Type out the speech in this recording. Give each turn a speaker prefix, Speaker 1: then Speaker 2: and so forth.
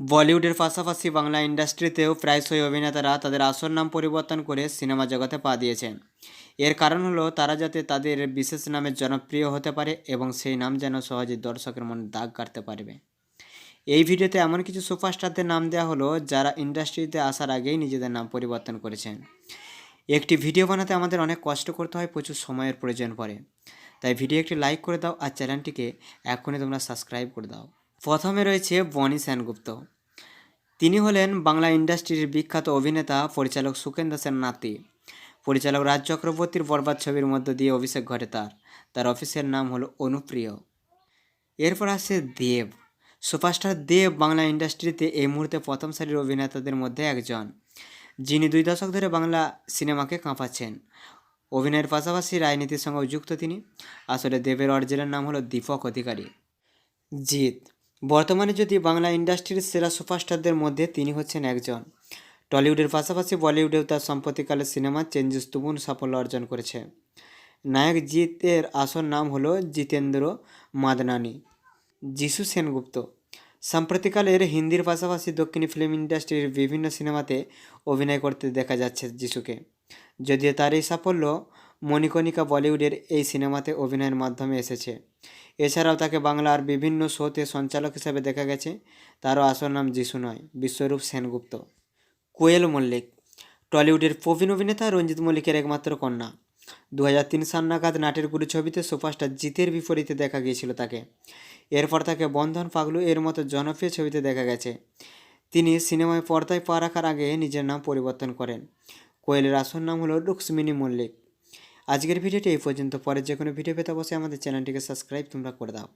Speaker 1: বলিউডের পাশাপাশি বাংলা ইন্ডাস্ট্রিতেও প্রায়শই অভিনেতারা তাদের আসল নাম পরিবর্তন করে সিনেমা জগতে পা দিয়েছেন। এর কারণ হলো, তারা যাতে তাদের বিশেষ নামে জনপ্রিয় হতে পারে এবং সেই নাম যেন সহজে দর্শকের মনে দাগ কাটতে পারবে। এই ভিডিওতে এমন কিছু সুপারস্টারদের নাম দেওয়া হলো, যারা ইন্ডাস্ট্রিতে আসার আগেই নিজেদের নাম পরিবর্তন করেছেন। একটি ভিডিও বানাতে আমাদের অনেক কষ্ট করতে হয়, প্রচুর সময়ের প্রয়োজন পড়ে। তাই ভিডিও একটি লাইক করে দাও আর চ্যানেলটিকে এখনই তোমরা সাবস্ক্রাইব করে দাও। প্রথমে রয়েছে বনি সেনগুপ্ত। তিনি হলেন বাংলা ইন্ডাস্ট্রির বিখ্যাত অভিনেতা, পরিচালক সুকেন দাসের নাতি। পরিচালক রাজ চক্রবর্তীর বরবাদ ছবির মধ্য দিয়ে অভিষেক ঘটে তার। তার অফিসের নাম হলো অনুপ্রিয়। এরপর আসে দেব। সুপারস্টার দেব বাংলা ইন্ডাস্ট্রিতে এই মুহূর্তে প্রথম সারির অভিনেতাদের মধ্যে একজন, যিনি দুই দশক ধরে বাংলা সিনেমাকে কাঁপাচ্ছেন। অভিনয়ের পাশাপাশি রাজনীতির সঙ্গেও যুক্ত তিনি। আসলে দেবের অরিজিনাল নাম হলো দীপক অধিকারী। জিৎ। বর্তমানে যদি বাংলা ইন্ডাস্ট্রির সেরা সুপারস্টারদের মধ্যে তিনি হচ্ছেন একজন। টলিউডের পাশাপাশি বলিউডেও তার সম্প্রতিকালের সিনেমা চেঞ্জেস তুমুল সাফল্য অর্জন করেছে। নায়ক জিতের আসল নাম হলো জিতেন্দ্র মাদনানি। যিশু সেনগুপ্ত। সাম্প্রতিকালের হিন্দির পাশাপাশি দক্ষিণী ফিল্ম ইন্ডাস্ট্রির বিভিন্ন সিনেমাতে অভিনয় করতে দেখা যাচ্ছে যিশুকে। যদিও তার এই সাফল্য মণিকণিকা বলিউডের এই সিনেমাতে অভিনয়ের মাধ্যমে এসেছে। এছাড়াও তাকে বাংলার বিভিন্ন শোতে সঞ্চালক হিসেবে দেখা গেছে। তারও আসল নাম যিশু নয়, বিশ্বরূপ সেনগুপ্ত। কোয়েল মল্লিক, টলিউডের প্রবীণ অভিনেতা রঞ্জিত মল্লিকের একমাত্র কন্যা। দু হাজার তিন সাল নাগাদ নাটের গুরু ছবিতে সুপারস্টার জিতের বিপরীতে দেখা গিয়েছিল তাকে। এরপর তাকে বন্ধন পাগলু এর মতো জনপ্রিয় ছবিতে দেখা গেছে। তিনি সিনেমায় পর্দায় পা রাখার আগে নিজের নাম পরিবর্তন করেন। কোয়েলের আসল নাম হলো রুক্সমিনী মল্লিক। আজকের ভিডিওটি এই পর্যন্ত। পরে যে কোনো ভিডিও পেতে অবশ্যই আমাদের চ্যানেলটিকে সাবস্ক্রাইব তোমরা করে দাও।